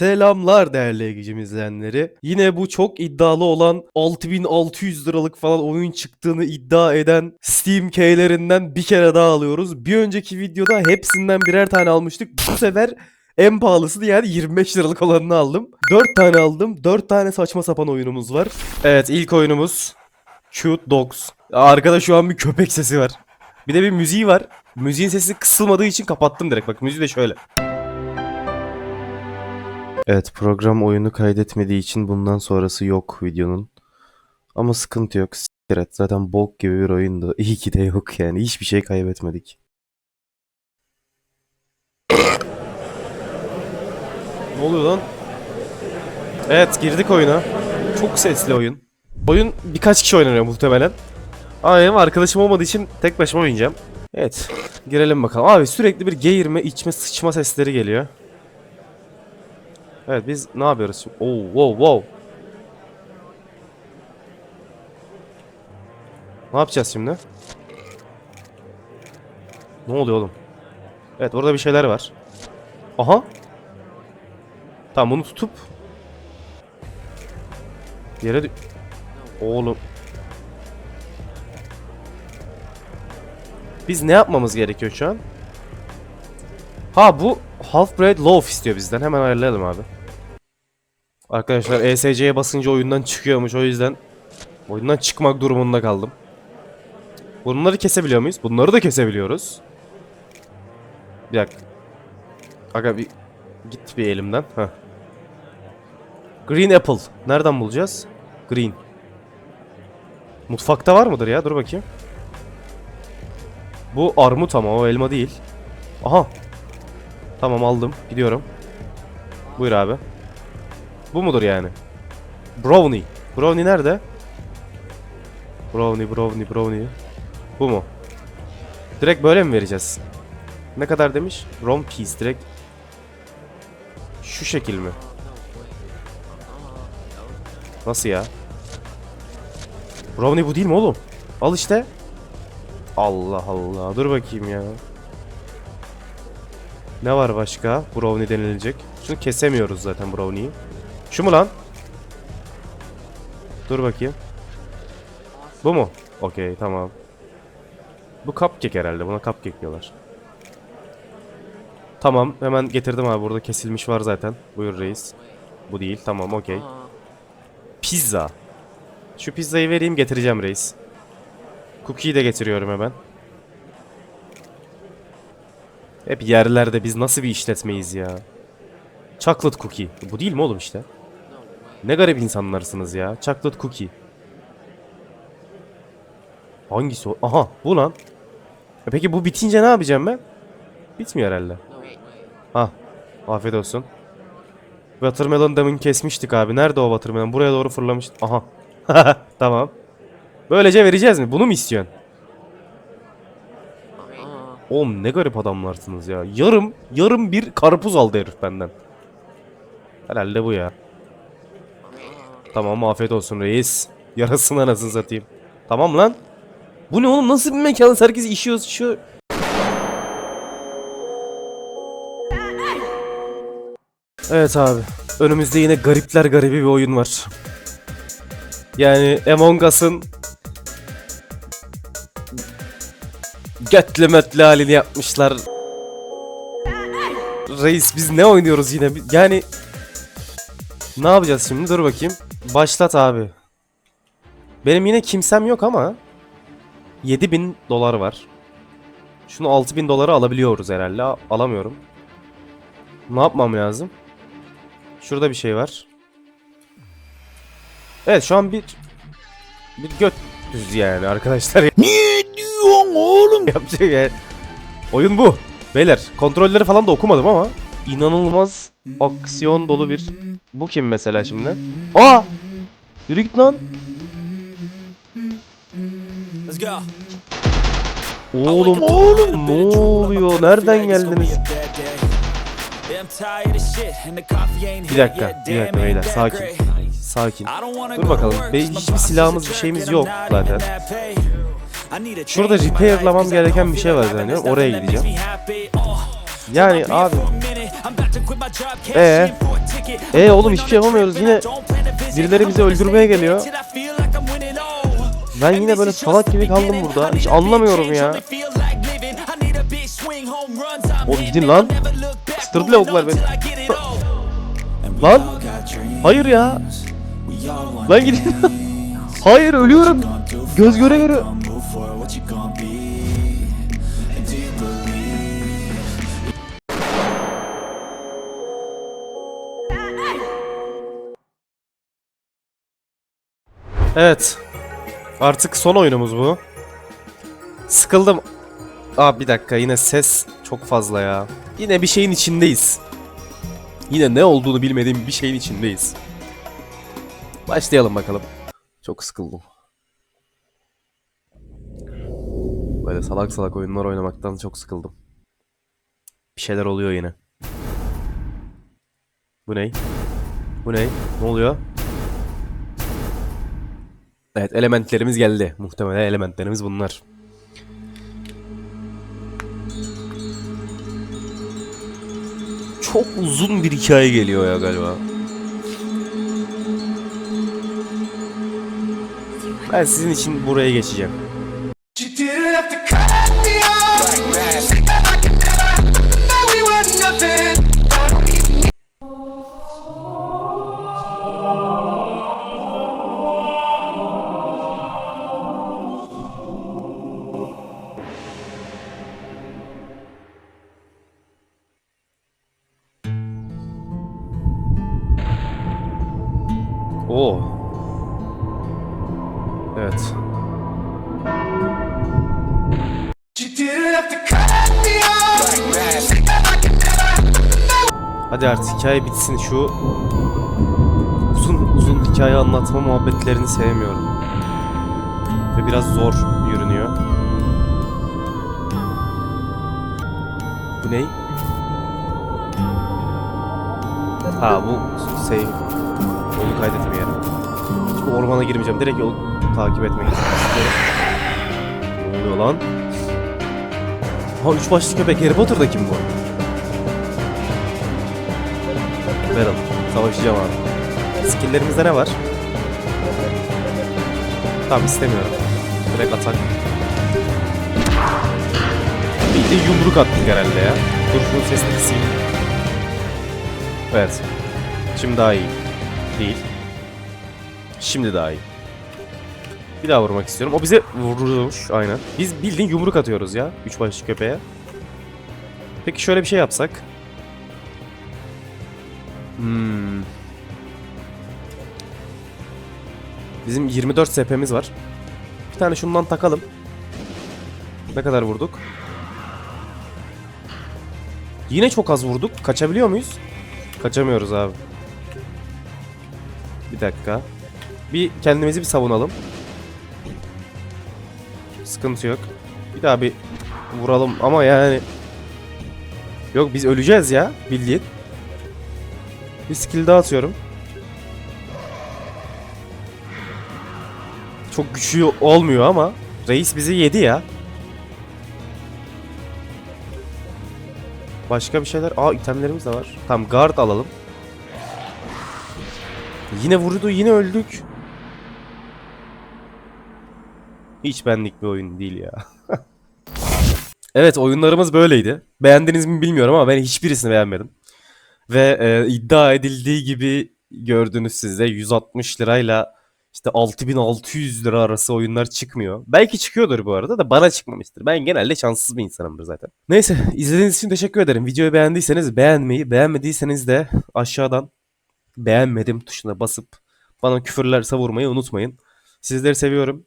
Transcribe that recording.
Selamlar değerli Egecim izleyenleri. Yine bu çok iddialı olan 6600 liralık falan oyun çıktığını iddia eden Steam keylerinden bir kere daha alıyoruz. Bir önceki videoda hepsinden birer tane almıştık. Bu sefer en pahalısını yani 25 liralık olanını aldım. 4 tane aldım. 4 tane saçma sapan oyunumuz var. Evet ilk oyunumuz Cute Dogs. Arkada şu an bir köpek sesi var. Bir de bir müziği var. Müziğin sesi kısılmadığı için kapattım direkt. Bak müziği de şöyle. Evet program oyunu kaydetmediği için bundan sonrası yok videonun. Ama sıkıntı yok. Siktir. Zaten bok gibi bir oyundu. İyi ki de yok yani. Hiçbir şey kaybetmedik. ne oluyor lan? Evet girdik oyuna. Çok sesli oyun. Oyun birkaç kişi oynanıyor muhtemelen. Benim arkadaşım olmadığı için tek başıma oynayacağım. Evet. Girelim bakalım. Abi sürekli bir geğirme, içme, sıçma sesleri geliyor. Evet biz ne yapıyoruz şimdi? Oo, wow, wow. Ne yapacağız şimdi? Ne oluyor oğlum? Evet orada bir şeyler var. Aha. Tamam bunu tutup yere Oğlum. Biz ne yapmamız gerekiyor şu an? Ha bu Half Breed Loaf istiyor bizden. Hemen ayarlayalım abi. Arkadaşlar ESC'ye basınca oyundan çıkıyormuş. O yüzden oyundan çıkmak durumunda kaldım. Bunları kesebiliyor muyuz? Bunları da kesebiliyoruz. Bir dakika. Aga bir git bir elimden. Heh. Green Apple. Nereden bulacağız? Green. Mutfakta var mıdır ya? Dur bakayım. Bu armut ama o elma değil. Aha. Tamam aldım. Gidiyorum. Buyur abi. Bu mudur yani? Brownie. Brownie nerede? Brownie, brownie, brownie. Bu mu? Direkt böyle mi vereceğiz? Ne kadar demiş? Rom piece direkt. Şu şekil mi? Nasıl ya? Brownie bu değil mi oğlum? Al işte. Allah Allah. Dur bakayım ya. Ne var başka? Brownie denilecek. Şunu kesemiyoruz zaten brownie'yi. Şu mu lan? Dur bakayım. Bu mu? Okey tamam. Bu cupcake herhalde. Buna cupcake diyorlar. Tamam hemen getirdim abi. Burada kesilmiş var zaten. Buyur reis. Bu değil. Tamam okey. Pizza. Şu pizzayı vereyim getireceğim reis. Cookie'yi de getiriyorum hemen. Hep yerlerde biz nasıl bir işletmeyiz ya. Chocolate cookie. Bu değil mi oğlum işte? Ne garip insanlarsınız ya. Chocolate cookie. Hangisi o? Aha bu lan. E peki bu bitince ne yapacağım ben? Bitmiyor herhalde. Ha. Afiyet olsun. Watermelon demin kesmiştik abi. Nerede o watermelon? Buraya doğru fırlamış. Aha. tamam. Böylece vereceğiz mi? Bunu mu istiyorsun? Oğlum ne garip adamlarsınız ya. Yarım, yarım bir karpuz aldı herif benden. Herhalde bu ya. Tamam afiyet olsun reis. Yarasın anasını satayım. Tamam lan. Bu ne oğlum nasıl bir mekan? Herkes işiyor işiyor. Evet abi. Önümüzde yine garipler garibi bir oyun var. Yani Among Us'ın götlü mötlü halini yapmışlar. Reis biz ne oynuyoruz yine? Yani ne yapacağız şimdi? Dur bakayım. Başlat abi. Benim yine kimsem yok ama 7000 dolar var. Şunu 6000 dolara alabiliyoruz herhalde. Alamıyorum. Ne yapmam lazım? Şurada bir şey var. Evet şu an bir bir göt düz yani arkadaşlar. Ne diyorsun oğlum? Yapacak yani. Oyun bu. Beyler kontrolleri falan da okumadım ama inanılmaz aksiyon dolu bir bu kim mesela şimdi? Aa! Yürü git lan. Let's go. Oğlum, oğlum ne oluyor? Nereden geldiniz? Bir dakika, bir dakika beyler sakin. Sakin. Dur bakalım. Be hiçbir silahımız bir şeyimiz yok zaten. Şurada repairlamam gereken bir şey var zannediyorum. Oraya gideceğim. Yani abi Ee, ee oğlum hiçbir şey yapamıyoruz yine birileri bizi öldürmeye geliyor. Ben yine böyle salak gibi kaldım burada. Hiç anlamıyorum ya. Oğlum gidin lan. Kıstırdı lavuklar beni. Lan. Hayır ya. Lan gidin. Hayır ölüyorum. Göz göre göre. Evet. Artık son oyunumuz bu. Sıkıldım. Aa bir dakika yine ses çok fazla ya. Yine bir şeyin içindeyiz. Yine ne olduğunu bilmediğim bir şeyin içindeyiz. Başlayalım bakalım. Çok sıkıldım. Böyle salak salak oyunlar oynamaktan çok sıkıldım. Bir şeyler oluyor yine. Bu ne? Bu ne? Ne oluyor? Evet elementlerimiz geldi. Muhtemelen elementlerimiz bunlar. Çok uzun bir hikaye geliyor ya galiba. Ben sizin için buraya geçeceğim. Hadi artık hikaye bitsin şu uzun uzun hikaye anlatma muhabbetlerini sevmiyorum. Ve biraz zor yürünüyor. Bu ney? Ha bu şey yolu kaydetme yeri. Ormana girmeyeceğim. Direkt yolu takip etmek istiyorum. Ne oluyor lan? Ha üç başlı köpek Harry Potter'da kim bu? Verin. Savaşacağım abi. Skill'lerimizde ne var? Tamam istemiyorum. Direkt atak. Bir de yumruk attık herhalde ya. Dur şunun sesini kısayım. Evet. Şimdi daha iyi. Değil. Şimdi daha iyi. Bir daha vurmak istiyorum. O bize vurmuş aynen. Biz bildiğin yumruk atıyoruz ya. Üç başlı köpeğe. Peki şöyle bir şey yapsak. Hmm. Bizim 24 SP'miz var. Bir tane şundan takalım. Ne kadar vurduk? Yine çok az vurduk. Kaçabiliyor muyuz? Kaçamıyoruz abi. Bir dakika. Bir kendimizi bir savunalım. Sıkıntı yok. Bir daha bir vuralım ama yani Yok biz öleceğiz ya bildiğin. Bir skill daha atıyorum. Çok güçlü olmuyor ama reis bizi yedi ya. Başka bir şeyler. Aa itemlerimiz de var. Tamam guard alalım. Yine vurdu yine öldük. Hiç benlik bir oyun değil ya. evet oyunlarımız böyleydi. Beğendiniz mi bilmiyorum ama ben hiçbirisini beğenmedim. Ve e, iddia edildiği gibi gördünüz siz de 160 lirayla işte 6600 lira arası oyunlar çıkmıyor. Belki çıkıyordur bu arada da bana çıkmamıştır. Ben genelde şanssız bir insanımdır zaten. Neyse izlediğiniz için teşekkür ederim. Videoyu beğendiyseniz beğenmeyi, beğenmediyseniz de aşağıdan beğenmedim tuşuna basıp bana küfürler savurmayı unutmayın. Sizleri seviyorum.